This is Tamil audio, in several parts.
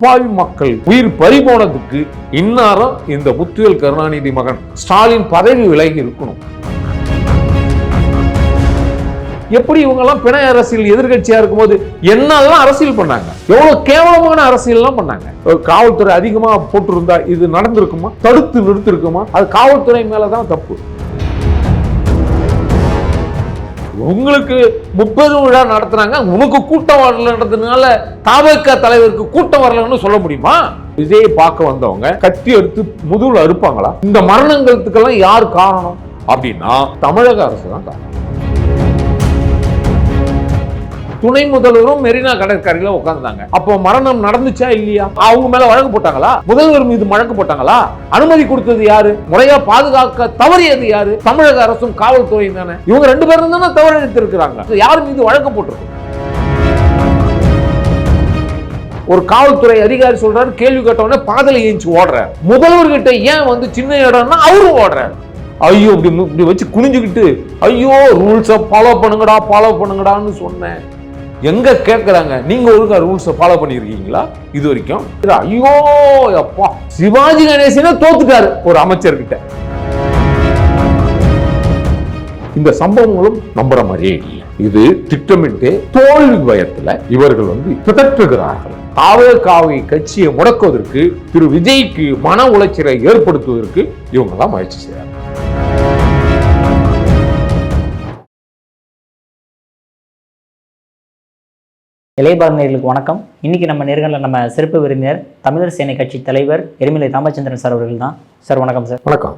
அப்பாவி மக்கள் உயிர் பறி போனதுக்கு இன்னாரம் இந்த முத்துவேல் கருணாநிதி மகன்? ஸ்டாலின் பதவி விலகி இருக்கணும். எப்படி இவங்க எல்லாம் பிணை அரசியல் எதிர்கட்சியா இருக்கும்போது என்னெல்லாம் அரசியல் பண்ணாங்க? எவ்வளவு கேவலமான அரசியல் எல்லாம் பண்ணாங்க காவல்துறை அதிகமா போட்டிருந்தா இது நடந்திருக்குமா? தடுத்து நிறுத்திருக்குமா? அது காவல்துறை மேலதான் தப்பு. உங்களுக்கு முப்பெரும் விழா நடத்துனாங்க உனக்கு கூட்டம் வரலன்றதுனால தாவக தலைவருக்கு கூட்டம் வரலன்னு சொல்ல முடியுமா? விஜயை பார்க்க வந்தவங்க கத்தி எடுத்து முதுகுல அறுப்பாங்களா? இந்த மரணங்களுக்கெல்லாம் யார் காரணம்? அப்படின்னா தமிழக அரசு தான் காரணம். துணை முதல்வரும் மெரினா கடற்கரையில் உட்கார்ந்தாங்க. அப்போ மரணம் நடந்துச்சா இல்லையா? அவங்க மேல வழக்கு போட்டாங்களா? முதல்வர் மீது வழக்கு போட்டாங்களா? அனுமதி கொடுத்தது யாரு? முறையா பாதுகாக்க தவறியது யாரு? தமிழக அரசும் காவல்துறையும் தானே? இவங்க ரெண்டு பேரும் தானே தவறு இருக்கிறாங்க யார் மீது வழக்கு போட்டிருக்கு? ஒரு காவல்துறை அதிகாரி சொல்றாரு கேள்வி கேட்டவொடனே பாதலை ஏஞ்சி ஓடுறார். முதல்வர்கிட்ட ஏன் வந்து சின்ன இடம்னா அவரும் ஓடுறாரு. ஐயோ இப்படி இப்படி வச்சு குனிஞ்சுக்கிட்டு ஐயோ ரூல்ஸை ஃபாலோ பண்ணுங்கடா ஃபாலோ பண்ணுங்கடான்னு சொன்னேன். எங்க கேட்குறாங்க? நீங்க ஒழுங்காக ரூல்ஸை ஃபாலோ பண்ணியிருக்கீங்களா இது வரைக்கும். ஐயோ அப்பா. சிவாஜி கணேசனே தோத்துட்டாரு ஒரு அமைச்சர்கிட்ட. இந்த சம்பவங்களும் நம்புற மாதிரியே இல்லை. இது திட்டமிட்டு தோல்வி பயத்துல இவர்கள் வந்து பிதற்றுகிறார்கள் காவே காவை கட்சியை முடக்குவதற்கு திரு விஜய்க்கு மன உளைச்சலை ஏற்படுத்துவதற்கு இவங்கெல்லாம் முயற்சி செய்யறாங்க இளையபாரதியர்களுக்கு வணக்கம். இன்னைக்கு நம்ம நேர்களில் நம்ம சிறப்பு விருந்தினர் தமிழர் சேனை கட்சி தலைவர் எருமிலை தாமச்சந்திரன் சார் அவர்கள் தான். சார் வணக்கம் சார். வணக்கம்.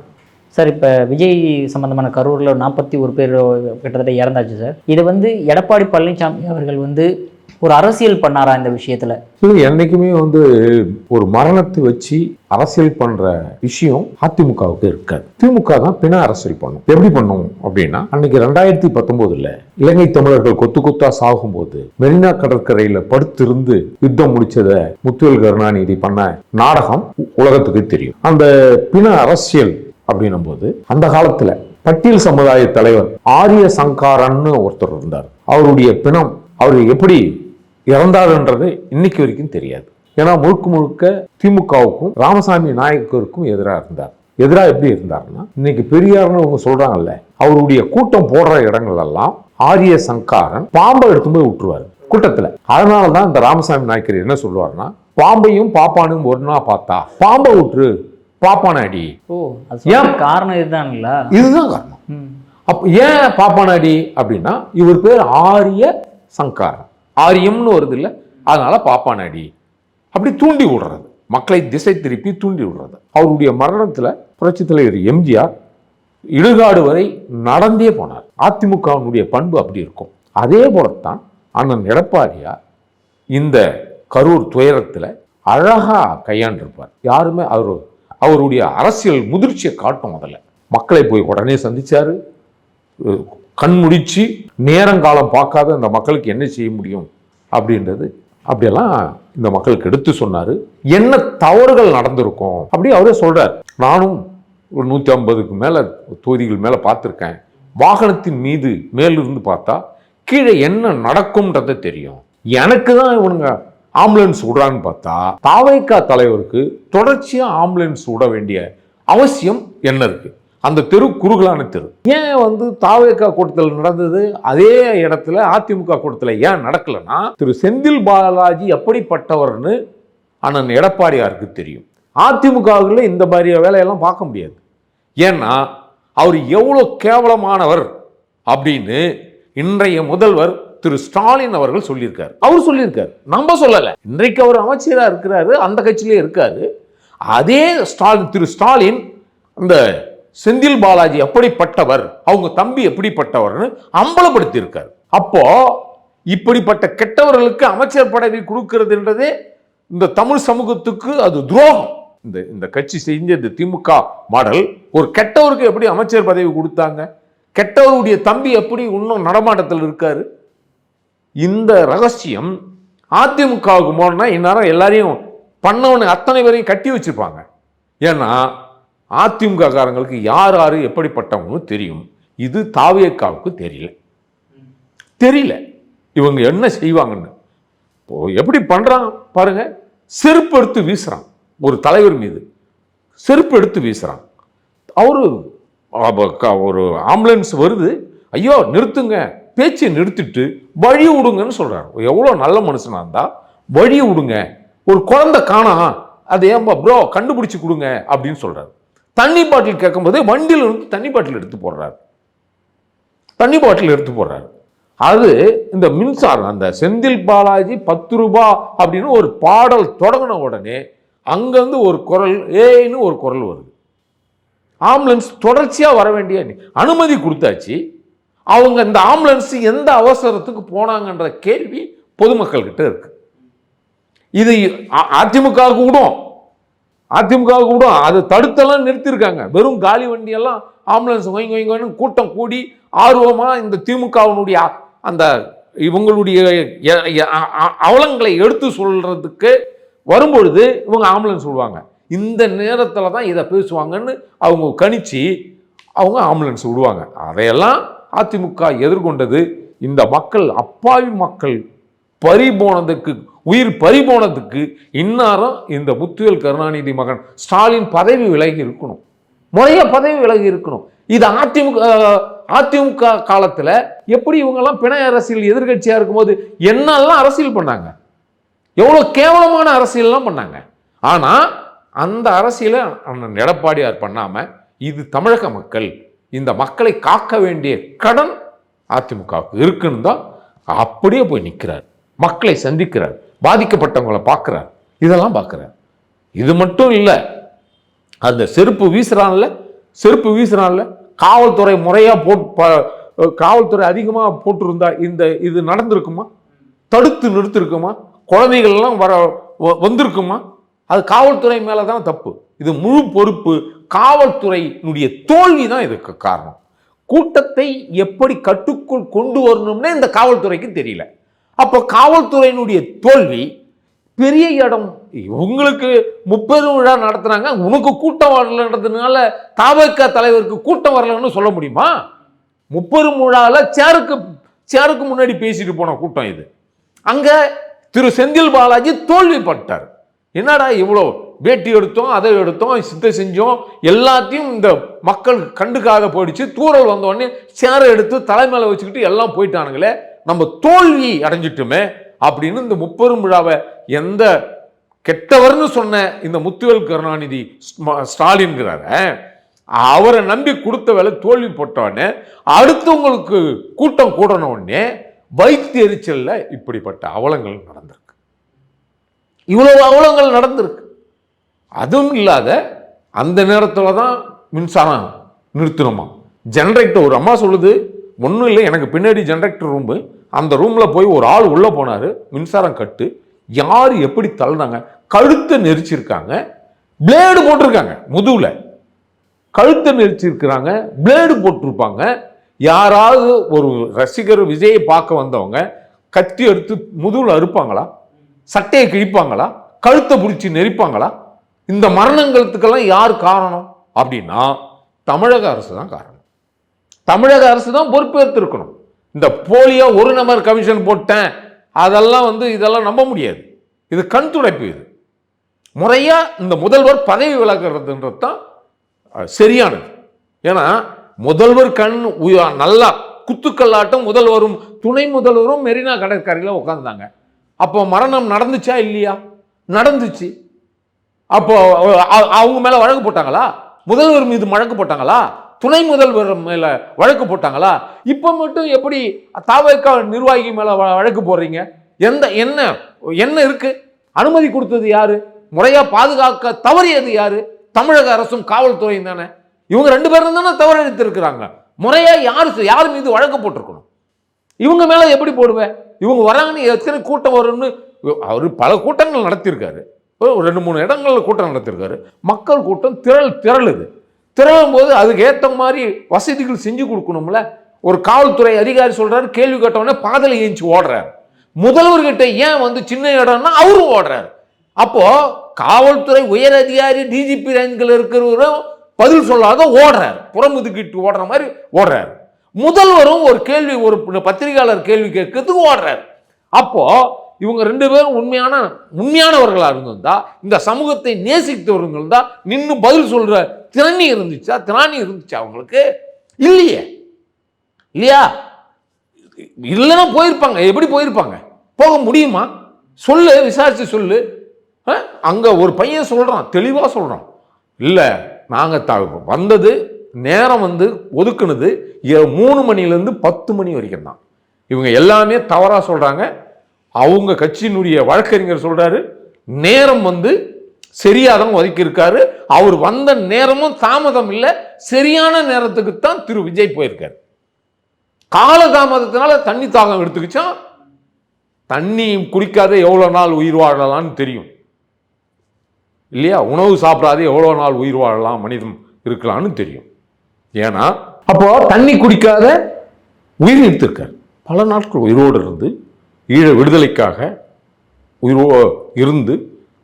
சார் இப்போ விஜய் சம்பந்தமான கரூரில் நாற்பத்தி ஒரு பேர் கிட்டத்தட்ட இறந்தாச்சு சார். இது வந்து எடப்பாடி பழனிசாமி அவர்கள் வந்து ஒரு அரசியல் பண்ணாரா இந்த விஷயத்துல? இது என்னைக்குமே வந்து ஒரு மரணத்தை வச்சு அரசியல் பண்ற விஷயம் அதிமுகவுக்கு இருக்காது. திமுக தான் பிண அரசியல் பண்ணும். எப்படி பண்ணும் அப்படின்னா அன்னைக்கு ரெண்டாயிரத்தி பத்தொன்பதுல இலங்கை தமிழர்கள் கொத்து கொத்தா சாகும்போது மெரினா கடற்கரையில படுத்திருந்து யுத்தம் முடிச்சத முத்துவேல் கருணாநிதி பண்ண நாடகம் உலகத்துக்கு தெரியும். அந்த பிண அரசியல் அப்படின்னும் போது அந்த காலத்துல பட்டியல் சமுதாய தலைவர் ஆரிய சங்காரன்னு ஒருத்தர் இருந்தார். அவருடைய பிணம் அவர் எப்படி இறந்தாருன்றது இன்னைக்கு வரைக்கும் தெரியாது. ஏன்னா முழுக்க முழுக்க திமுகவுக்கும் ராமசாமி நாயக்கருக்கும் எதிராக இருந்தார். எதிராக எப்படி இருந்தாருன்னா இன்னைக்கு பெரியார்னு அவங்க சொல்றாங்கல்ல அவருடைய கூட்டம் போடுற இடங்கள் எல்லாம் ஆரிய சங்காரன் பாம்பை எடுத்து போய் விட்டுருவாரு கூட்டத்துல. அதனால தான் இந்த ராமசாமி நாயக்கர் என்ன சொல்லுவாருன்னா பாம்பையும் பாப்பானையும் ஒன்னா பார்த்தா பாம்பை விட்டுரு பாப்பானை அடி. ஓ அது சொல்ற காரணம் இதுதானுங்களா? இதுதான் காரணம். அப்ப ஏன் பாப்பானாடி அப்படின்னா இவர் பேர் ஆரிய சங்காரம் ஆரியம்னு வருது அதனால் அதனால பாப்பானாடி அப்படி தூண்டி விடுறது. மக்களை திசை திருப்பி தூண்டி விடுறது. அவருடைய மரணத்தில் புரட்சி தலைவர் எம்ஜிஆர் இடுகாடு வரை நடந்தே போனார். அதிமுகவினுடைய பண்பு அப்படி இருக்கும். அதே போலத்தான் அண்ணன் எடப்பாடியார் இந்த கரூர் துயரத்தில் அழகாக கையாண்டிருப்பார். யாருமே அவர் அவருடைய அரசியல் முதிர்ச்சியை காட்டும் முதல்ல. மக்களை போய் உடனே சந்தித்தார் கண்முடிச்சு கண் நேரங்காலம் பார்க்காத அந்த மக்களுக்கு என்ன செய்ய முடியும் அப்படின்றது அப்படியெல்லாம் இந்த மக்களுக்கு எடுத்து சொன்னார். என்ன தவறுகள் நடந்திருக்கும் அப்படி அவரே சொல்கிறார் நானும் ஒரு நூற்றி ஐம்பதுக்கு மேலே தொகுதிகள் மேலே பார்த்துருக்கேன். வாகனத்தின் மீது மேலிருந்து பார்த்தா கீழே என்ன நடக்கும்ன்றது தெரியும். எனக்கு தான் இவனுங்க ஆம்புலன்ஸ் விடுறான்னு பார்த்தா தாவைக்கா தலைவருக்கு தொடர்ச்சியாக ஆம்புலன்ஸ் விட வேண்டிய அவசியம் என்ன இருக்குது அந்த தெரு குறுகலான தெரு. ஏன் வந்து தாவேக்கா கூட்டத்தில் நடந்தது? அதே இடத்துல அதிமுக கூட்டத்தில் ஏன் நடக்கலைன்னா திரு செந்தில் பாலாஜி எப்படிப்பட்டவர்னு அண்ணன் எடப்பாடியாருக்கு தெரியும். அதிமுகவில் இந்த மாதிரி வேலையெல்லாம் பார்க்க முடியாது. ஏன்னா அவர் எவ்வளோ கேவலமானவர் அப்படின்னு இன்றைய முதல்வர் திரு ஸ்டாலின் அவர்கள் சொல்லியிருக்கார். அவர் சொல்லியிருக்கார். நம்ம சொல்லலை. இன்றைக்கு அவர் அமைச்சராக இருக்கிறாரு அந்த கட்சியிலே இருக்காரு. அதே ஸ்டாலின் திரு ஸ்டாலின் அந்த செந்தில் பாலாஜி எப்படிப்பட்டவர் அவங்க தம்பி எப்படிப்பட்டவர்னு அம்பலப்படுத்தியிருக்கார். அப்போ இப்படிப்பட்ட கெட்டவர்களுக்கு அமைச்சர் பதவி கொடுக்கிறதுன்றதே இந்த தமிழ் சமூகத்துக்கு அது துரோகம். இந்த இந்த கட்சி செஞ்ச இந்த திமுக மாடல் ஒரு கெட்டவருக்கு எப்படி அமைச்சர் பதவி கொடுத்தாங்க? கெட்டவருடைய தம்பி எப்படி இன்னும் நடமாட்டத்தில் இருக்காரு? இந்த ரகசியம் அதிமுகவுக்கு போனால் இந்நேரம் எல்லாரையும் பண்ணவனு அத்தனை பேரையும் கட்டி வச்சுருப்பாங்க. ஏன்னா அதிமுக காரங்களுக்கு யார் யார் எப்படிப்பட்டவங்களும் தெரியும். இது தாவியக்காவுக்கு தெரியல. தெரியல. இவங்க என்ன செய்வாங்கன்னு. எப்படி பண்ணுறான் பாருங்க. செருப்பு எடுத்து வீசுகிறான் ஒரு தலைவர் மீது. செருப்பு எடுத்து வீசுகிறான் அவரு க- ஒரு ஆம்புலன்ஸ் வருது. ஐயோ நிறுத்துங்க. பேச்சை நிறுத்திட்டு வழி விடுங்கன்னு சொல்கிறார் எவ்வளோ நல்ல மனுஷனாக இருந்தால் வழி விடுங்க. ஒரு குழந்தை காணா அது ஏன்பா ப்ரோ கண்டுபிடிச்சி கொடுங்க அப்படின்னு சொல்கிறார் தண்ணி பாட்டில் கேட்கும்போது வண்டியில் இருந்து தண்ணி பாட்டில் எடுத்து போடுறாரு. தண்ணி பாட்டில் எடுத்து போடுறாரு. அது இந்த மின்சாரம் அந்த செந்தில் பாலாஜி பத்து ரூபா அப்படின்னு ஒரு பாடல் தொடங்கின உடனே அங்கேருந்து ஒரு குரல் ஏன்னு ஒரு குரல் வருது. ஆம்புலன்ஸ் தொடர்ச்சியாக வர வேண்டிய அனுமதி கொடுத்தாச்சு. அவங்க இந்த ஆம்புலன்ஸ் எந்த அவசரத்துக்கு போனாங்கன்ற கேள்வி பொதுமக்கள்கிட்ட இருக்கு. இது அ- அதிமுக கூட அதிமுக கூட அதை தடுத்தெல்லாம் நிறுத்தியிருக்காங்க. வெறும் காலி வண்டியெல்லாம் ஆம்புலன்ஸ் ஒய்ங்க ஒய்ங்கன்னு கூட்டம் கூடி ஆர்வமாக இந்த திமுகவினுடைய அந்த இவங்களுடைய அவலங்களை எடுத்து சொல்கிறதுக்கு வரும்பொழுது இவங்க ஆம்புலன்ஸ் விடுவாங்க. இந்த நேரத்தில் தான் இதை பேசுவாங்கன்னு அவங்க கணிச்சு அவங்க ஆம்புலன்ஸ் விடுவாங்க. அதையெல்லாம் அதிமுக எதிர்கொண்டது. இந்த மக்கள் அப்பாவி மக்கள் பறி போனதுக்கு உயிர் பறிபோனதுக்கு இன்னாரம் இந்த முத்துவேல் கருணாநிதி மகன்? ஸ்டாலின் பதவி விலகி இருக்கணும். முறைய பதவி விலகி இருக்கணும். இது அதிமுக அதிமுக காலத்தில் எப்படி இவங்கெல்லாம் பிணை அரசியல் எதிர்கட்சியாக இருக்கும்போது என்னெல்லாம் அரசியல் பண்ணாங்க? எவ்வளோ கேவலமான அரசியல்லாம் பண்ணாங்க. ஆனால் அந்த அரசியலை அண்ணன் எடப்பாடியார் பண்ணாமல் இது தமிழக மக்கள் இந்த மக்களை காக்க வேண்டிய கடன் அதிமுகவுக்கு இருக்குன்னு தான் அப்படியே போய் நிற்கிறார் மக்களை சந்திக்கிறார் பாதிக்கப்பட்டவங்களை பார்க்குறார். இதெல்லாம் பார்க்குறார். இது மட்டும் இல்லை அந்த செருப்பு வீசுகிறான்ல செருப்பு வீசுகிறான்ல காவல்துறை முறையாக போட் ப- காவல்துறை அதிகமாக போட்டிருந்தா இந்த இது நடந்திருக்குமா? தடுத்து நிறுத்திருக்குமா? குழந்தைகள்லாம் வர வ- வந்திருக்குமா? அது காவல்துறை மேலே தான் தப்பு. இது முழு பொறுப்பு காவல்துறையினுடைய தோல்வி தான் இதுக்கு காரணம். கூட்டத்தை எப்படி கட்டுக்குள் கொண்டு வரணும்னே இந்த காவல்துறைக்கு தெரியல. அப்போ காவல்துறையினுடைய தோல்வி பெரிய இடம். உங்களுக்கு முப்பெரும் விழா நடத்துனாங்க உனக்கு கூட்டம் வரலன்றதுனால தாவக தலைவருக்கு கூட்டம் வரலன்னு சொல்ல முடியுமா? முப்பெரும் விழாவில் சேருக்கு சேருக்கு முன்னாடி பேசிட்டு போன கூட்டம் இது. அங்கே திரு செந்தில் பாலாஜி தோல்விப்பட்டார் என்னடா இவ்வளோ வேட்டி எடுத்தோம் அதை எடுத்தோம் சித்த செஞ்சோம் எல்லாத்தையும் இந்த மக்கள் கண்டுக்காத போயிடுச்சு. தூரல் வந்தோடனே சேரை எடுத்து தலைமையில் வச்சுக்கிட்டு எல்லாம் போயிட்டானுங்களே. நம்ம தோல்வி அடைஞ்சிட்டுமே அப்படின்னு இந்த முப்பெரும் விழாவை எந்த கெட்டவர்னு சொன்ன இந்த முத்துவேல் கருணாநிதி ஸ்டாலின்கிறார அவரை நம்பி கொடுத்த வேலை தோல்வி போட்டவொடனே அடுத்தவங்களுக்கு கூட்டம் கூடன வைத்து எரிச்சலில் இப்படிப்பட்ட அவலங்கள் நடந்திருக்கு. இவ்வளவு அவலங்கள் நடந்திருக்கு. அதுவும் இல்லாத அந்த நேரத்தில் தான் மின்சாரம் நிறுத்தணுமா? ஜென்ரேட்டர் ஒரு அம்மா சொல்லுது ஒன்றும் இல்லை எனக்கு பின்னாடி ஜென்ரேட்டர் ரூம்பு அந்த ரூமில் போய் ஒரு ஆள் உள்ளே போனார் மின்சாரம் கட்டு யார் எப்படி தள்ளினாங்க? கழுத்தை நெரிச்சிருக்காங்க பிளேடு போட்டிருக்காங்க முதுவில் கழுத்தை நெரிச்சிருக்கிறாங்க பிளேடு போட்டிருப்பாங்க. யாராவது ஒரு ரசிகர் விஜயை பார்க்க வந்தவங்க கத்தி எடுத்து முதுவில் அறுப்பாங்களா? சட்டையை கிழிப்பாங்களா? கழுத்தை பிடிச்சி நெரிப்பாங்களா? இந்த மரணங்களுக்கெல்லாம் யார் காரணம்? அப்படின்னா தமிழக அரசு தான் காரணம். தமிழக அரசு தான் பொறுப்பேற்றிருக்கணும். இந்த போலியோ ஒரு நம்பர் கமிஷன் போட்டேன். அதெல்லாம் வந்து இதெல்லாம் நம்ப முடியாது. இது கண் துடைப்பு இது. முறையாக இந்த முதல்வர் பதவி விலகிறதுன்றது தான் சரியானது. ஏன்னா முதல்வர் கண் நல்லா குத்துக்கல்லாட்டம் முதல்வரும் துணை முதல்வரும் மெரினா கடற்கரையில் உட்காந்தாங்க அப்போ மரணம் நடந்துச்சா இல்லையா? நடந்துச்சு. அப்போ அவங்க மேலே வழக்கு போட்டாங்களா? முதல்வர் மீது வழக்கு போட்டாங்களா? துணை முதல்வர் மேலே வழக்கு போட்டாங்களா? இப்போ மட்டும் எப்படி தாவக நிர்வாகி மேலே வ- வழக்கு போடுறீங்க? எந்த என்ன என்ன இருக்குது அனுமதி கொடுத்தது யார்? முறையாக பாதுகாக்க தவறியது யார்? தமிழக அரசும் காவல்துறையும் தானே. இவங்க ரெண்டு பேரும் தானே தவறெடுத்திருக்கிறாங்க. முறையாக யார் யார் மீது வழக்கு போட்டிருக்கணும்? இவங்க மேலே எப்படி போடுவேன் இவங்க வராங்கன்னு எத்தனை கூட்டம் வரும்னு அவர் பல கூட்டங்கள் நடத்தியிருக்காரு. ஒரு ரெண்டு மூணு இடங்களில் கூட்டம் நடத்தியிருக்காரு. மக்கள் கூட்டம் திரள் திரளுது. திரளும் போது அதுக்கேற்ற மாதிரி வசதிகள் செஞ்சு கொடுக்கணும்ல. ஒரு காவல்துறை அதிகாரி சொல்கிறாரு கேள்வி கேட்டவொடனே பாதலை ஏஞ்சி ஓடுறாரு. முதல்வர்கிட்ட ஏன் வந்து சின்ன இடம்னா அவரும் ஓடுறாரு. அப்போது காவல்துறை உயர் அதிகாரி டிஜிபி ரேஞ்சில் இருக்கிறவரும் பதில் சொல்லாத ஓடுறாரு. புறமுதுக்கிட்டு ஓடுற மாதிரி ஓடுறாரு. முதல்வரும் ஒரு கேள்வி ஒரு பத்திரிகையாளர் கேள்வி கேட்கறதுக்கு ஓடுறாரு. அப்போது இவங்க ரெண்டு பேரும் உண்மையான உண்மையானவர்களாக இருந்திருந்தா இந்த சமூகத்தை நேசித்தவர்கள் இருந்தால் நின்று பதில் சொல்கிற திறனி இருந்துச்சா திராணி இருந்துச்சா அவங்களுக்கு? இல்லையே. இல்லையா? இல்லைன்னா போயிருப்பாங்க. எப்படி போயிருப்பாங்க? போக முடியுமா? சொல்லு விசாரித்து சொல்லு. அங்கே ஒரு பையன் சொல்கிறான் தெளிவாக சொல்கிறான் இல்லை நாங்கள் த வந்தது நேரம் வந்து ஒதுக்குனது மூணு மணிலேருந்து பத்து மணி வரைக்கும் தான். இவங்க எல்லாமே தவறாக சொல்கிறாங்க அவங்க கட்சியினுடைய வழக்கறிஞர் சொல்கிறாரு நேரம் வந்து சரியாதான் ஒதுக்கி இருக்காரு அவர் வந்த நேரமும் தாமதம் இல்லை. சரியான நேரத்துக்கு தான் திரு. விஜய் போயிருக்காரு. காலதாமதத்தினால தண்ணி தாகம் எடுத்துக்கிச்சான் தண்ணி குடிக்காத எவ்வளோ நாள் உயிர் வாழலாம்னு தெரியும். இல்லையா? உணவு சாப்பிடாத எவ்வளோ நாள் உயிர் வாழலாம் மனிதன் இருக்கலாம்னு தெரியும். ஏன்னா அப்போ தண்ணி குடிக்காத உயிர் எடுத்திருக்கார் பல நாட்கள் உயிரோடு இருந்து ஈழ விடுதலைக்காக உயிரோ இருந்து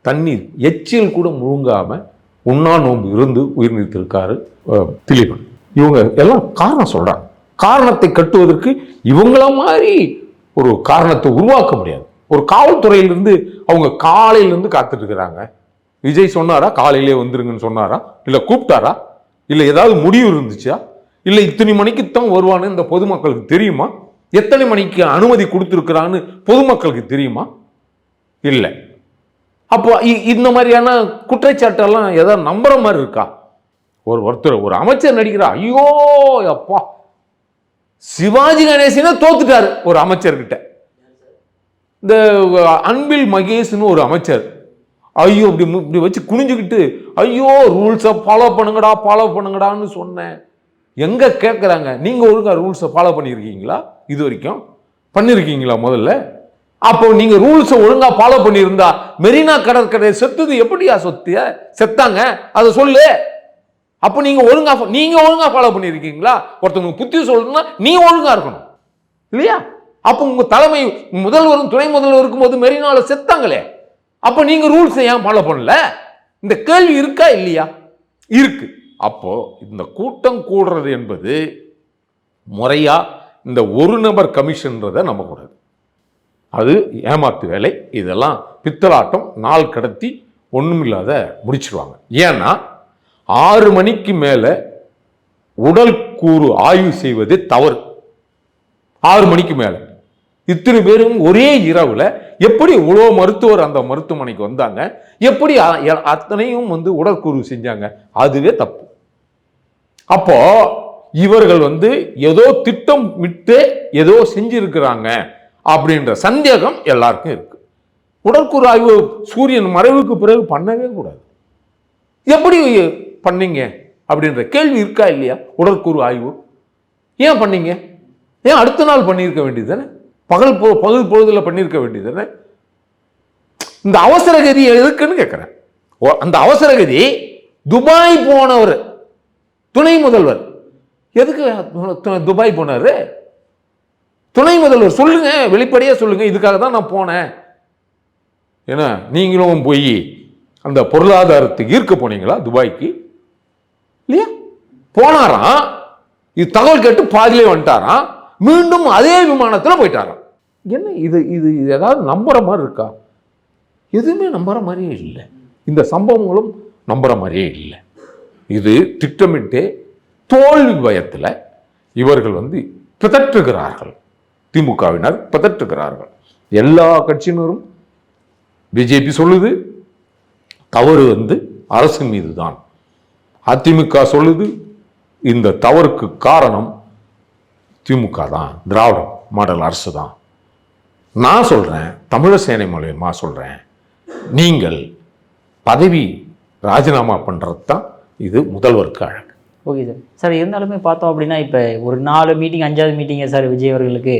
தண்ணீர் எச்சில் கூட முழுங்காமல் உண்ணா நோன்பு இருந்து உயிர் நீத்திருக்காரு திலீபன். இவங்க எல்லாம் காரணம் சொல்கிறாங்க காரணத்தை கட்டுவதற்கு இவங்கள மாதிரி ஒரு காரணத்தை உருவாக்க முடியாது. ஒரு காவல்துறையிலிருந்து அவங்க காலையிலேருந்து காத்துட்டு இருக்கிறாங்க விஜய் சொன்னாரா? காலையிலே வந்துருங்கன்னு சொன்னாரா? இல்லை கூப்பிட்டாரா? இல்லை ஏதாவது முடிவு இருந்துச்சா? இல்லை இத்தனை மணிக்கு தான் வருவான்னு இந்த பொதுமக்களுக்கு தெரியுமா? எத்தனை மணிக்கு அனுமதி கொடுத்துருக்குறான்னு பொதுமக்களுக்கு தெரியுமா? இல்லை. அப்போ இ- இந்த மாதிரியான குற்றச்சாட்டெல்லாம் எதாவது நம்புற மாதிரி இருக்கா? ஒரு ஒருத்தர் ஒரு அமைச்சர் நடிக்கிறா ஐயோ அப்பா. சிவாஜி கணேசனே தோத்துட்டார் ஒரு அமைச்சர்கிட்ட. இந்த அன்பில் மகேஷ்னு ஒரு அமைச்சர். ஐயோ இப்படி இப்படி வச்சு குனிஞ்சுக்கிட்டு ஐயோ ரூல்ஸை ஃபாலோ பண்ணுங்கடா ஃபாலோ பண்ணுங்கடான்னு சொன்னேன். எங்கே கேட்குறாங்க? நீங்கள் ஒழுங்காக ரூல்ஸை ஃபாலோ பண்ணியிருக்கீங்களா? இது வரைக்கும் பண்ணியிருக்கீங்களா முதல்ல? அப்போ நீங்கள் ரூல்ஸை ஒழுங்காக ஃபாலோ பண்ணியிருந்தா மெரினா கடற்கரை செத்துது எப்படியா சொத்திய? செத்தாங்க. அதை சொல்லு. அப்போ நீங்கள் ஒழுங்காக நீங்கள் ஒழுங்காக ஃபாலோ பண்ணியிருக்கீங்களா? ஒருத்தவங்க புத்தி சொல்லணும்னா நீ ஒழுங்காக இருக்கணும். இல்லையா? அப்போ உங்கள் தலைமை முதல்வரும் துணை முதல்வர் இருக்கும்போது மெரினால செத்தாங்களே. அப்போ நீங்கள் ரூல்ஸை ஏன் ஃபாலோ பண்ணல? இந்த கேள்வி இருக்கா இல்லையா? இருக்கு. அப்போ இந்த கூட்டம் கூடுறது என்பது முறையாக இந்த ஒரு நபர் கமிஷன்றதை நம்பக்கூடாது அது ஏமாத்து வேலை இதெல்லாம் பித்தலாட்டம் நாள் கடத்தி ஒன்றுமில்லாத முடிச்சிருவாங்க. ஏன்னா ஆறு மணிக்கு மேலே உடல் கூறு ஆய்வு செய்வது தவறு. ஆறு மணிக்கு மேலே. இத்தனை பேரும் ஒரே இரவில் எப்படி இவ்வளோ மருத்துவர் அந்த மருத்துவமனைக்கு வந்தாங்க? எப்படி அத்தனையும் வந்து உடற்கூறு செஞ்சாங்க? அதுவே தப்பு. அப்போது இவர்கள் வந்து ஏதோ திட்டம் விட்டு ஏதோ செஞ்சிருக்கிறாங்க அப்படின்ற சந்தேகம் எல்லாருக்கும் இருக்கு. உடற்கூறு ஆய்வு சூரியன் மறைவுக்கு பிறகு பண்ணவே கூடாது. எப்படி பண்ணீங்க அப்படின்ற கேள்வி இருக்கா இல்லையா? உடற்கூறு ஆய்வு. ஏன் பண்ணீங்க? ஏன் அடுத்த நாள் பண்ணியிருக்க வேண்டியது தானே? பகல் பொ பகல் பொழுதில் பண்ணியிருக்க வேண்டியது தானே? இந்த அவசர கதி எதுக்குன்னு கேட்குறேன் அந்த அவசர கதி துபாய் போனவர் துணை முதல்வர் எதுக்கு துபாய் போனாரு? துணை முதல்வர் சொல்லுங்க வெளிப்படையாக சொல்லுங்க இதுக்காக தான் நான் போனேன். ஏன்னா நீங்களும் போய் அந்த பொருளாதாரத்தை ஈர்க்க போனீங்களா துபாய்க்கு? இல்லையா? போனாராம் இது தகவல் கேட்டு பாதிலே வந்துட்டாராம் மீண்டும் அதே விமானத்தில் போயிட்டாராம். என்ன இது இது இது ஏதாவது நம்புகிற மாதிரி இருக்கா? எதுவுமே நம்புகிற மாதிரியே இல்லை. இந்த சம்பவங்களும் நம்புகிற மாதிரியே இல்லை. இது திட்டமிட்டு தோல்வி பயத்தில் இவர்கள் வந்து பிதற்றுகிறார்கள். திமுகவினர் பிதற்றுகிறார்கள். எல்லா கட்சியினரும் பிஜேபி சொல்லுது தவறு வந்து அரசு மீது தான் அதிமுக சொல்லுது இந்த தவறுக்கு காரணம் திமுக தான் திராவிட மாடல் அரசு தான் நான் சொல்றேன் தமிழசேனை மூலயமா சொல்கிறேன் நீங்கள் பதவி ராஜினாமா பண்ணுறது தான் இது முதல்வருக்கு அழகு. ஓகே சார் சார் இருந்தாலுமே பார்த்தோம் அப்படின்னா இப்போ ஒரு நாலு மீட்டிங் அஞ்சாவது மீட்டிங்கே சார் விஜய் அவர்களுக்கு.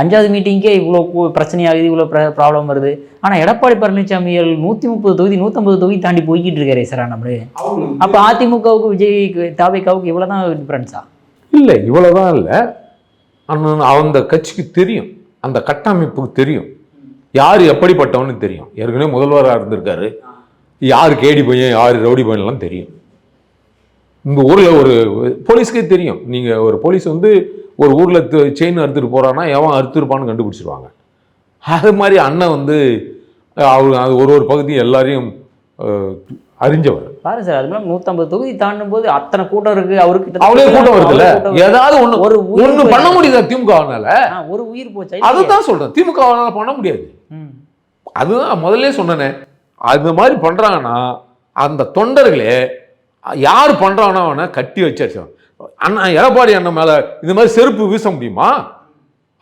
அஞ்சாவது மீட்டிங்கே இவ்வளோ பிரச்சனையாகுது இவ்வளோ ப்ராப்ளம் வருது. ஆனால் எடப்பாடி பழனிசாமி அவர்கள் நூற்றி முப்பது தொகுதி நூற்றம்பது தொகுதி தாண்டி போய்கிட்டு இருக்காரே சார் நம்மளே. அப்போ அதிமுகவுக்கு விஜய்க்கு தாவேக்காவுக்கு இவ்வளோ தான் டிஃப்ரென்ஸா இல்லை இவ்வளவுதான் இல்லை. ஆனால் அந்த கட்சிக்கு தெரியும். அந்த கட்டமைப்புக்கு தெரியும். யார் எப்படிப்பட்டவன்னு தெரியும். ஏற்கனவே முதல்வராக இருந்திருக்காரு. யார் கேடி பையன் யார் ரவுடி பையன்லாம் தெரியும். இந்த ஊரில் ஒரு போலீஸ்க்கே தெரியும். நீங்கள் ஒரு போலீஸ் வந்து ஒரு ஊரில் செயின் அறுத்துட்டு போகிறான்னா எவன் அறுத்துருப்பான்னு கண்டுபிடிச்சிருவாங்க. அது மாதிரி அண்ணன் வந்து அவர் அது ஒரு ஒரு பகுதி எல்லாரையும் அறிஞ்சவர். பாருங்க சார் அது மாதிரி நூற்றம்பது தொகுதி தாண்டும் போது அத்தனை கூட்டம் இருக்கு. அவருக்கு அவளே கூட்டம் வருதுல்ல? ஏதாவது ஒண்ணு ஒரு ஒண்ணு பண்ண முடியுதா திமுகவினால ஒரு உயிர் போச்சா. அதுதான் சொல்றேன். திமுகவினால பண்ண முடியாது. அதுதான் முதல்ல சொன்னனே. அது மாதிரி பண்றாங்கன்னா அந்த தொண்டர்களே யார் பண்ணுறானோ அவனை கட்டி வச்சாச்சு அண்ணா எடப்பாடி அண்ணன் மேலே இந்த மாதிரி செருப்பு வீச முடியுமா?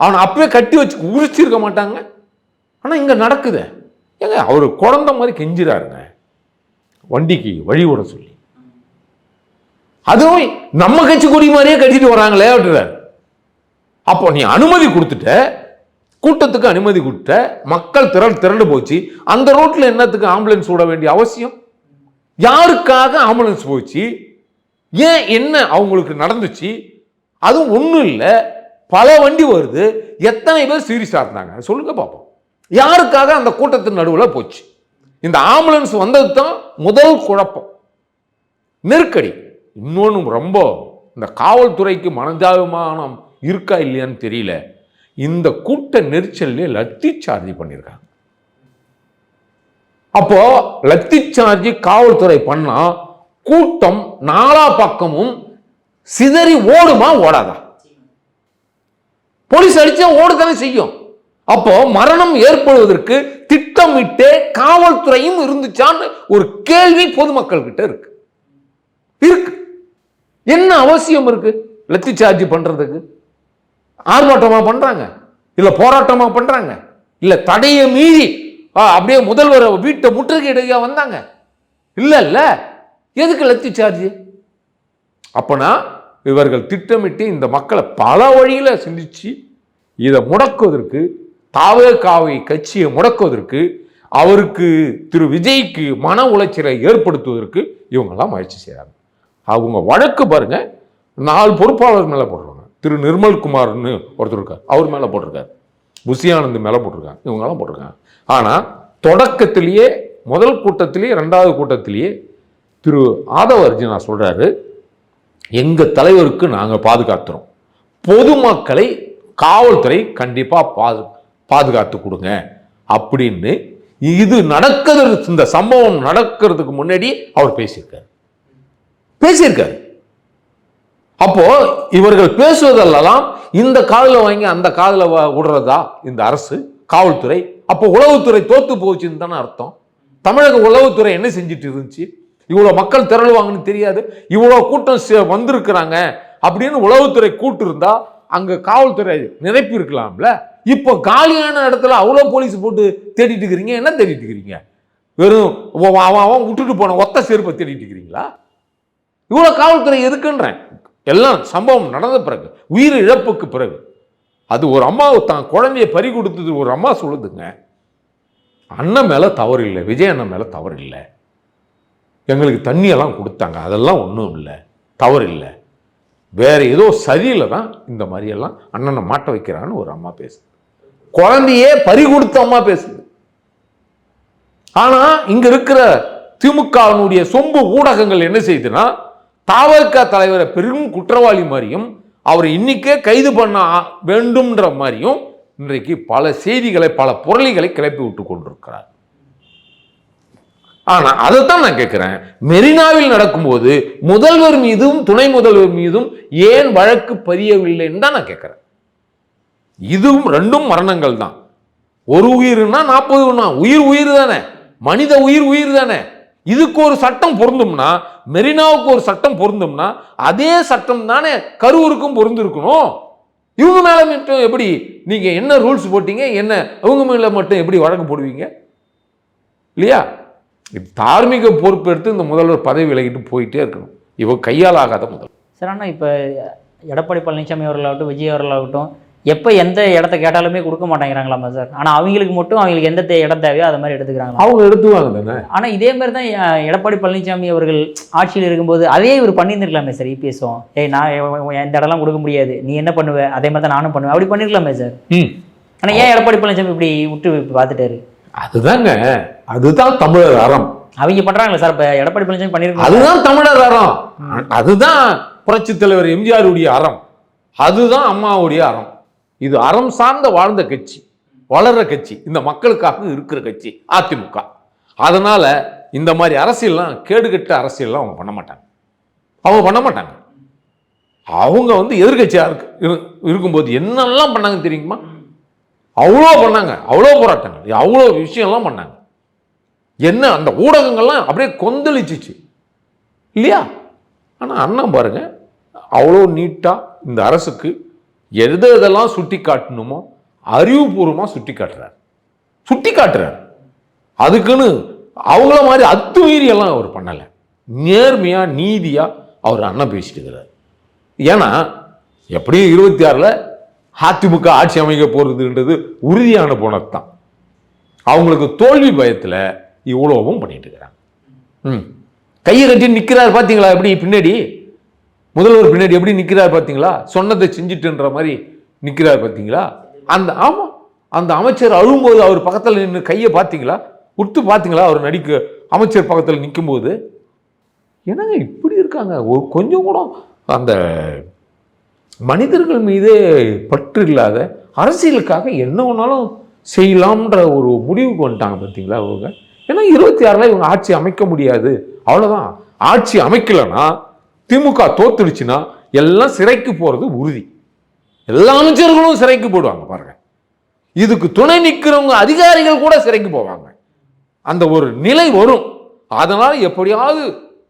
அவனை அப்பவே கட்டி வச்சு உரிச்சிருக்க மாட்டாங்க. ஆனால் இங்கே நடக்குது. ஏங்க அவர் குழந்த மாதிரி கெஞ்சிறாருங்க. வண்டிக்கு வழி விட சொல்லி. அதுவும் நம்ம கட்சி கொடி மாதிரியே கட்டிட்டு வராங்களே அப்படின்றாரு. அப்போ நீ அனுமதி கொடுத்துட்ட கூட்டத்துக்கு அனுமதி கொடுத்த மக்கள் திரள் திரண்டு போச்சு. அந்த ரோட்டில் என்னத்துக்கு ஆம்புலன்ஸ் விட வேண்டிய அவசியம்? யாருக்காக ஆம்புலன்ஸ் போச்சு? ஏன் என்ன அவங்களுக்கு நடந்துச்சு? அதுவும் ஒன்றும் இல்லை. பல வண்டி வருது. எத்தனை பேர் சீரியஸாக இருந்தாங்க சொல்லுங்க பார்ப்போம். யாருக்காக அந்த கூட்டத்தின் நடுவில் போச்சு? இந்த ஆம்புலன்ஸ் வந்தது தான் முதல் குழப்பம். நெருக்கடி. இன்னொன்று ரொம்ப இந்த காவல்துறைக்கு மனதாபிமானம் இருக்கா இல்லையான்னு தெரியல. இந்த கூட்ட நெரிச்சல்லே லத்தி சார்ஜ் பண்ணியிருக்காங்க. அப்போ லத்தி சார்ஜி காவல்துறை பண்ணா கூட்டம் நாலா பக்கமும் சிதறி ஓடுமா ஓடாதா? போலீஸ் அடிச்சா ஓடுதானே செய்யும். அப்போ மரணம் ஏற்படுவதற்கு திட்டமிட்டே காவல்துறையும் இருந்துச்சான்னு ஒரு கேள்வி பொதுமக்கள் கிட்ட இருக்கு. இருக்கு. என்ன அவசியம் இருக்கு? லத்தி சார்ஜ் பண்றதுக்கு? ஆர்ப்பாட்டமா பண்றாங்க? இல்ல போராட்டமா பண்றாங்க? இல்ல தடையை மீறி அப்படியே முதல்வர் வீட்டை முற்றுகையிடையா வந்தாங்க. இல்லை இல்லை. எதுக்கு லத்தி சார்ஜ் அப்போனா இவர்கள் திட்டமிட்டு இந்த மக்களை பல வழியில் சிந்திச்சு இதை முடக்குவதற்கு தாவே காவை கட்சியை முடக்குவதற்கு அவருக்கு திரு விஜய்க்கு மன உளைச்சலை ஏற்படுத்துவதற்கு இவங்கெல்லாம் முயற்சி செய்கிறாங்க அவங்க வழக்கு பாருங்க நாலு பொறுப்பாளர் மேலே போடுறாங்க திரு நிர்மல்குமார்னு ஒருத்தர் இருக்கார். அவர் மேலே போட்டிருக்கார். புசியானந்த் மேலே போட்டிருக்காங்க. இவங்கெல்லாம் போட்டிருக்காங்க. ஆனால் தொடக்கத்திலேயே முதல் கூட்டத்திலேயே ரெண்டாவது கூட்டத்திலேயே திரு ஆதவ அர்ஜுனா சொல்கிறாரு எங்கள் தலைவருக்கு நாங்கள் பாதுகாத்துறோம். பொதுமக்களை காவல்துறை கண்டிப்பாக பாது பாதுகாத்து கொடுங்க. அப்படின்னு இது நடக்கிறது இந்த சம்பவம் நடக்கிறதுக்கு முன்னாடி அவர் பேசியிருக்காரு. பேசியிருக்காரு. அப்போ இவர்கள் பேசுவதெல்லாம் இந்த காதில் வாங்கி அந்த காதில் வ- விடுறதா இந்த அரசு காவல்துறை? அப்போ உளவுத்துறை தோத்து போச்சுன்னு தானே அர்த்தம். தமிழக உளவுத்துறை என்ன செஞ்சுட்டு இருந்துச்சு? இவ்வளோ மக்கள் திரளுவாங்கன்னு தெரியாது. இவ்வளோ கூட்டம் சே- வந்திருக்கிறாங்க அப்படின்னு உளவுத்துறை கூட்டு இருந்தா அங்கே காவல்துறை நிரப்பி இருக்கலாம்ல. இப்போ காலியான இடத்துல அவ்வளோ போலீஸ் போட்டு தேடிட்டு இருக்கிறீங்க. என்ன தேடிட்டு இருக்கிறீங்க? வெறும் அவன் அவன் விட்டுட்டு போன ஒத்த செருப்பை தேடிட்டு இருக்கிறீங்களா? இவ்வளோ காவல்துறை எதுக்குன்றேன்? எல்லாம் சம்பவம் நடந்த பிறகு உயிர் இழப்புக்கு பிறகு. அது ஒரு அம்மா தான் குழந்தைய பறி கொடுத்தது ஒரு அம்மா சொல்லுதுங்க. அண்ணன் மேலே தவறு இல்லை விஜய் அண்ணன் மேலே தவறு இல்லை எங்களுக்கு தண்ணியெல்லாம் கொடுத்தாங்க அதெல்லாம் ஒன்றும் இல்லை தவறு இல்லை வேற ஏதோ சரியில்லை தான் இந்த மாதிரியெல்லாம் அண்ணனை மாட்ட வைக்கிறான்னு ஒரு அம்மா பேசுது. குழந்தையே பறி கொடுத்த அம்மா பேசுது. ஆனால் இங்கே இருக்கிற திமுகவினுடைய சொம்பு ஊடகங்கள் என்ன செய்யுதுன்னா தாவக தலைவரை பெரும் குற்றவாளி மாதிரியும் அவர் இன்னைக்கே கைது பண்ண வேண்டும்ன்ற மாதிரியும் இன்றைக்கு பல செய்திகளை பல புரளிகளை கிளப்பி விட்டு கொண்டிருக்கிறார். ஆனால் அதைத்தான் நான் கேட்குறேன். மெரினாவில் நடக்கும்போது முதல்வர் மீதும் துணை முதல்வர் மீதும் ஏன் வழக்கு பதியவில்லைன்னு தான் நான் கேட்குறேன். இதுவும் ரெண்டும் மரணங்கள் தான் ஒரு உயிர்னா நாற்பது உயிர் உயிர் தானே? மனித உயிர் உயிர் தானே? இதுக்கு ஒரு சட்டம் பொருந்தும்னா மெரினாவுக்கு ஒரு சட்டம் பொருந்தும்னா அதே சட்டம் தானே கரூருக்கும் பொருந்திருக்கணும். இவங்க மேலே மட்டும் எப்படி நீங்கள் என்ன ரூல்ஸ் போட்டீங்க என்ன அவங்க மேலே மட்டும் எப்படி வழக்கு போடுவீங்க? இல்லையா? தார்மீக பொறுப்பு எடுத்து இந்த முதல்வர் பதவி விலகிட்டு போயிட்டே இருக்கணும். இவ கையால் ஆகாத முதல்வர். சார் ஆனால் இப்போ எடப்பாடி பழனிசாமி அவர்களாகட்டும் விஜய் அவர்களாகட்டும் எப்போ எந்த இடத்த கேட்டாலுமே கொடுக்க மாட்டேங்கிறாங்களாமா சார் ஆனால் அவங்களுக்கு மட்டும் அவங்களுக்கு எந்த இடம் தேவையோ அது மாதிரி எடுத்துக்கிறாங்களா? அவங்க எடுத்துவாங்க தானே? ஆனால் இதே மாதிரி தான் எடப்பாடி பழனிசாமி அவர்கள் ஆட்சியில் இருக்கும்போது அதே இவர் பண்ணியிருந்திருக்கலாமே சார் இபிஎஸும் ஏய் நான் எந்த இடம்லாம் கொடுக்க முடியாது. நீ என்ன பண்ணுவ? அதே மாதிரி தான் நானும் பண்ணுவேன். அப்படி பண்ணிருக்கலாமே சார் ம். ஆனால் ஏன் எடப்பாடி பழனிசாமி இப்படி விட்டு பார்த்துட்டாரு? அதுதாங்க. அதுதான் தமிழர் அறம். அவங்க பண்றாங்களா சார் இப்போ எடப்பாடி பழனிசாமி பண்ணிருக்காங்க அதுதான் தமிழர் அறம். அதுதான் புரட்சி தலைவர் எம்ஜிஆருடைய அறம். அதுதான் அம்மாவுடைய அறம். இது அறம் சார்ந்த வாழ்ந்த கட்சி வளர்ற கட்சி இந்த மக்களுக்காக இருக்கிற கட்சி அதிமுக. அதனால இந்த மாதிரி அரசியல்லாம் கேடுகட்ட அரசியல்லாம் அவங்க பண்ண மாட்டாங்க. அவங்க பண்ண மாட்டாங்க. அவங்க வந்து எதிர்கட்சியாக இருக்கு இருக்கும்போது என்னெல்லாம் பண்ணாங்க தெரியுமா? அவ்வளோ பண்ணாங்க அவ்வளோ போராட்டங்கள் அவ்வளோ விஷயம்லாம் பண்ணாங்க. என்ன அந்த ஊடகங்கள்லாம் அப்படியே கொந்தளிச்சிச்சு. இல்லையா? ஆனால் அண்ணன் பாருங்க அவ்வளோ நீட்டாக இந்த அரசுக்கு எது எதெல்லாம் சுட்டி காட்டணுமோ அறிவுபூர்வமாக சுட்டி காட்டுறார் சுட்டி காட்டுறார் அதுக்குன்னு அவங்கள மாதிரி அத்துமீறியெல்லாம் அவர் பண்ணலை. நேர்மையாக நீதியாக அவர் அண்ணன் பேசிட்டு இருக்கிறார். ஏன்னா எப்படியும் இருபத்தி ஆறில் அதிமுக ஆட்சி அமைக்க போகிறதுன்றது உறுதியான போனது தான். அவங்களுக்கு தோல்வி பயத்தில் இவ்வளவும் பண்ணிட்டு இருக்கிறாங்க. ம். கையை கட்டி நிற்கிறார் பார்த்தீங்களா எப்படி பின்னாடி? முதல்வர் பின்னாடி எப்படி நிற்கிறார் பார்த்தீங்களா? சொன்னதை செஞ்சுட்டுன்ற மாதிரி நிற்கிறார் பார்த்தீங்களா? அந்த ஆமாம் அந்த அமைச்சர் அழும்போது அவர் பக்கத்தில் நின்று கையை பார்த்தீங்களா? உத்து பார்த்தீங்களா? அவர் நடிக்க அமைச்சர் பக்கத்தில் நிற்கும்போது என்னங்க இப்படி இருக்காங்க? ஒரு கொஞ்சம் கூட அந்த மனிதர்கள் மீதே பற்று இல்லாத அரசியலுக்காக என்ன வேணாலும் செய்யலாம்ன்ற ஒரு முடிவுக்கு வந்துட்டாங்க பார்த்தீங்களா அவங்க ஏன்னா இருபத்தி ஆறில் இவங்க ஆட்சி அமைக்க முடியாது. அவ்வளோதான் ஆட்சி அமைக்கலைன்னா திமுக தோத்துடுச்சுன்னா எல்லாம் சிறைக்கு போகிறது உறுதி. எல்லா அமைச்சர்களும் சிறைக்கு போடுவாங்க பாருங்க. இதுக்கு துணை நிற்கிறவங்க அதிகாரிகள் கூட சிறைக்கு போவாங்க. அந்த ஒரு நிலை வரும். அதனால் எப்படியாவது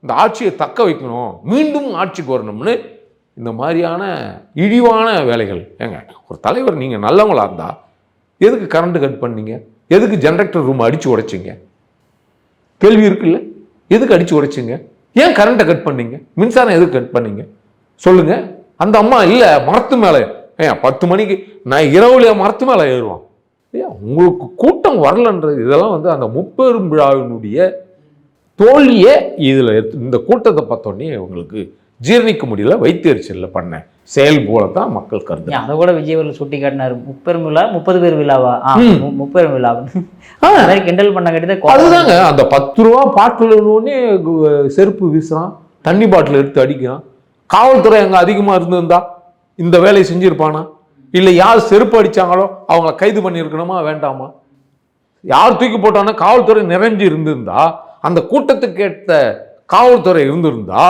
இந்த ஆட்சியை தக்க வைக்கணும். மீண்டும் ஆட்சிக்கு வரணும்னு இந்த மாதிரியான இழிவான வேலைகள். ஏங்க ஒரு தலைவர் நீங்கள் நல்லவங்களாக இருந்தால் எதுக்கு கரண்ட் கட் பண்ணீங்க? எதுக்கு ஜென்ரேட்டர் ரூம் அடித்து உடைச்சிங்க? கேள்வி இருக்குல்ல? எதுக்கு அடித்து உடைச்சிங்க? ஏன் கரண்ட்டை கட் பண்ணீங்க? மின்சாரம் எதுக்கு கட் பண்ணீங்க? சொல்லுங்க. அந்த அம்மா இல்லை மரத்து மேலே. ஏன் பத்து மணிக்கு நான் இரவுல மரத்து மேலே ஏறுவான். ஏன் உங்களுக்கு கூட்டம் வரலன்றது. இதெல்லாம் வந்து அந்த முப்பெரும் விழாவினுடைய தோல்வியே இதில் இந்த கூட்டத்தை பார்த்தோன்னே உங்களுக்கு ஜீரணிக்க முடியல வைத்தறிச்சலில் பண்ணேன். செயல் போல தான் மக்கள் கருது அதை கூட விஜய் அவர்கள் சுட்டி காட்டினாரு முப்பெரும் விழா முப்பது பேர் விழாவா? முப்பெரும் விழா. ஆ, நிறைய கிண்டல் பண்ண கட்டி அதுதாங்க. அந்த பத்து ரூபா பாட்டிலோடனே செருப்பு வீசுறான். தண்ணி பாட்டில் எடுத்து அடிக்கிறான். காவல்துறை அங்கே அதிகமாக இருந்திருந்தா இந்த வேலையை செஞ்சிருப்பானா? இல்லை யார் செருப்பு அடிச்சாங்களோ அவங்கள கைது பண்ணியிருக்கணுமா வேண்டாமா? யார் தூக்கி போட்டானா காவல்துறை நிறைஞ்சு இருந்திருந்தா அந்த கூட்டத்துக்கு ஏற்ற காவல்துறை இருந்திருந்தா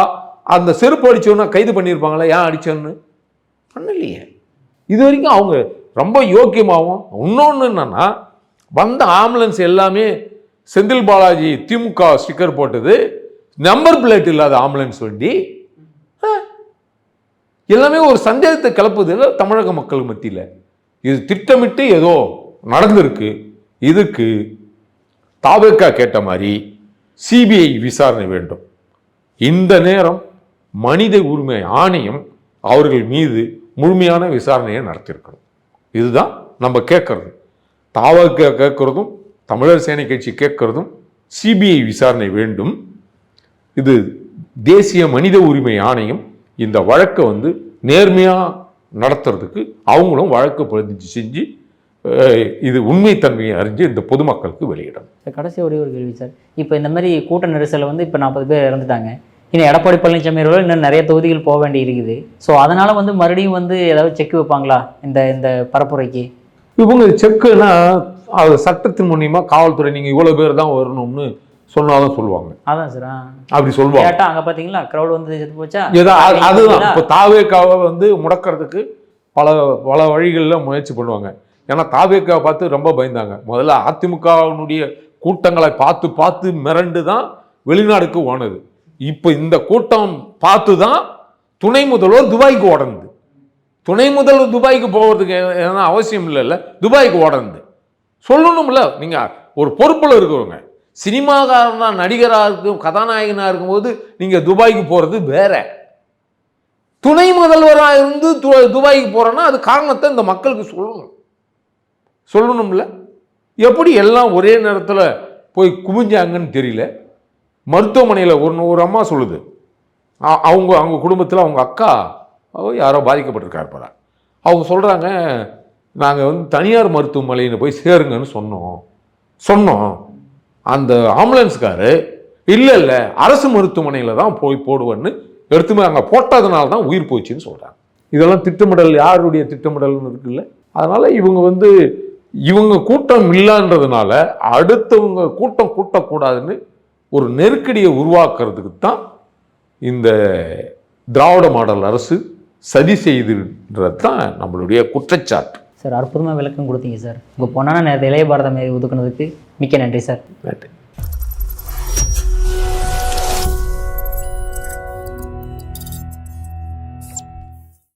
அந்த செருப்பு அடிச்சவனா கைது பண்ணியிருப்பாங்களா ஏன் அடிச்சோன்னு? பண்ணலையே. இது வரைக்கும் அவங்க ரொம்ப யோக்கியமாகவும் இன்னொன்று என்னன்னா வந்த ஆம்புலன்ஸ் எல்லாமே செந்தில் பாலாஜி திமுக ஸ்டிக்கர் போட்டது நம்பர் பிளேட் இல்லாத ஆம்புலன்ஸ் வண்டி. எல்லாமே ஒரு சந்தேகத்தை கிளப்புது இல்லை தமிழக மக்கள் மத்தியில். இது திட்டமிட்டு ஏதோ நடந்திருக்கு இதுக்கு தாவேக்கா கேட்ட மாதிரி சிபிஐ விசாரணை வேண்டும். இந்த நேரம் மனித உரிமை ஆணையம் அவர்கள் மீது முழுமையான விசாரணையை நடத்தியிருக்கணும். இதுதான் நம்ம கேட்கறது. தாவக கேட்கறதும் தமிழர் சேனை கட்சி கேட்கறதும் சிபிஐ விசாரணை வேண்டும். இது தேசிய மனித உரிமை ஆணையம் இந்த வழக்கை வந்து நேர்மையாக நடத்துறதுக்கு அவங்களும் வழக்கு பதிஞ்சு செஞ்சு இது உண்மைத்தன்மையை அறிஞ்சு இந்த பொதுமக்களுக்கு வெளியிடணும். கடைசி ஒரே ஒரு கேள்வி சார். இப்போ இந்த மாதிரி கூட்ட நெரிசலில் வந்து இப்போ நாற்பது பேர் இறந்துட்டாங்க. இன்னும் எடப்பாடி பழனிசாமி அவர்கள் இன்னும் நிறைய தொகுதிகள் போக வேண்டி இருக்குது. ஸோ அதனால வந்து மறுபடியும் வந்து ஏதாவது செக் வைப்பாங்களா இந்த இந்த பரப்புரைக்கு? இவங்க செக்குன்னா அது சட்டத்தின் மூலியமா காவல்துறை நீங்க இவ்வளவு பேர் தான் வரணும்னு சொன்னாதான் சொல்லுவாங்க. அதான் சார். அப்படி சொல்லுவாங்க. கேட்டா அங்க பாத்தீங்களா? கிரௌட் வந்து செத்து போச்சா? அதுதான்? இப்போ தாவேக்காவை வந்து முடக்கிறதுக்கு பல பல வழிகளில் முயற்சி பண்ணுவாங்க. ஏன்னா தாவேக்காவை பார்த்து ரொம்ப பயந்தாங்க. முதல்ல அதிமுகவினுடைய கூட்டங்களை பார்த்து பார்த்து மிரண்டு தான் வெளிநாடுக்கு ஓனது இப்போ இந்த கூட்டம் பார்த்து தான் துணை முதல்வர் துபாய்க்கு ஓடந்து. துணை முதல்வர் துபாய்க்கு போகிறதுக்கு என்ன அவசியம் இல்லைல்ல துபாய்க்கு ஓடந்து. சொல்லணும்ல நீங்கள் ஒரு பொறுப்பில் இருக்கிறவங்க சினிமாக்காரனா நடிகராக இருக்கும் கதாநாயகனாக இருக்கும்போது நீங்கள் துபாய்க்கு போகிறது வேற. துணை முதல்வராக இருந்து து- துபாய்க்கு போகிறோன்னா அது காரணத்தை இந்த மக்களுக்கு சொல்லணும். சொல்லணும்ல. எப்படி எல்லாம் ஒரே நேரத்தில் போய் குமிஞ்சாங்கன்னு தெரியல. மருத்துவமனையில் ஒரு ஒரு அம்மா சொல்லுது. அவங்க அவங்க குடும்பத்தில் அவங்க அக்கா யாரோ பாதிக்கப்பட்டிருக்காரு போல. அவங்க சொல்கிறாங்க நாங்கள் வந்து தனியார் மருத்துவமனையில் போய் சேருங்கன்னு சொன்னோம். சொன்னோம். அந்த ஆம்புலன்ஸ்காரு இல்லை இல்லை அரசு மருத்துவமனையில் தான் போய் போடுவேன்னு எடுத்துமே அங்கே போட்டதுனால தான் உயிர் போச்சுன்னு சொல்கிறாங்க இதெல்லாம் திட்டமிடல் யாருடைய திட்டமிடல்னு இருக்குல்ல? அதனால் இவங்க வந்து இவங்க கூட்டம் இல்லைன்றதுனால அடுத்தவங்க கூட்டம் கூட்டக்கூடாதுன்னு ஒரு நெருக்கடியை உருவாக்குறதுக்கு தான் இந்த திராவிட மாடல் அரசு சதி செய்துன்றது தான் நம்மளுடைய குற்றச்சாட்டு. சார் அற்புதமாக விளக்கம் கொடுத்தீங்க சார். உங்கள் பொண்ணான இளைய பாரதம் ஒதுக்குனதுக்கு மிக்க நன்றி சார். நன்றி.